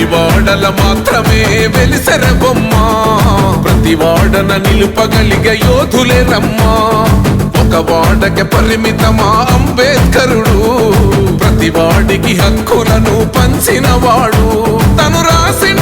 వాడల మాత్రమే వెలిసెర బొమ్మ. ప్రతి వాడన నిలుపగలిగే యోధులే రమ్మా. ఒక వాడకి పరిమితమా అంబేద్కరుడు. ప్రతి వాడికి హక్కులను పంచినవాడు. తను రాసిన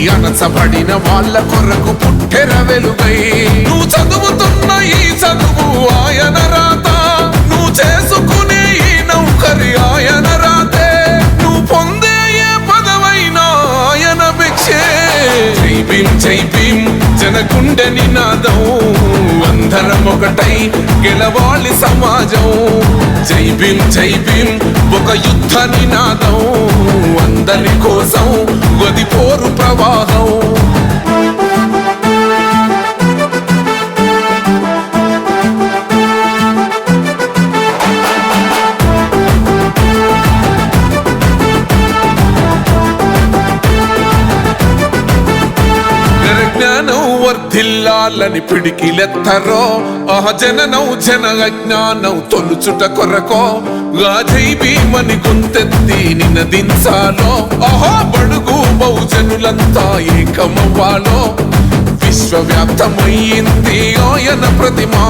అనసబడిన వాళ్ళ కొరకు పుట్టెర వెలుగై. నువ్వు చదువుతున్న ఈ చదువు ఆయన రాత. నువ్వు చేసుకునే ఈ నౌకరి ఆయన రాతే. నువ్వు పొందే ఏ పదవైనా ఆయన భిక్షే. జై భీం జై భీం జనకుండె నినాదం. అందరం ఒకటై గెలవాలి సమాజం. జై భీం జై భీం ఒక యుద్ధ నినాదం. అందరి కోసం గది పోరు ప్రవాహం. జ్ఞానం వర్ధిల్లాలని పిడికిలెత్తరో. ఆ జననం జన అజ్ఞానం తొలుచుట కొరకో. గాజై భీమని గుంతెత్తి నినదించాలో. ఆహా బడుగు బహుజనులంతా ఏకమవ్వాలో. విశ్వవ్యాప్తమయ్యింది ఆయన ప్రతిమా.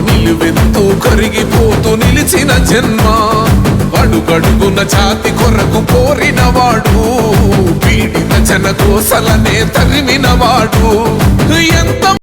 నిలువెత్తు కరిగిపోతూ నిలిచిన జన్మ. అడుగడుగున జాతి కొరకు కోరినవాడు వాడు జన కోసలనే తరిమినవాడు ఎంత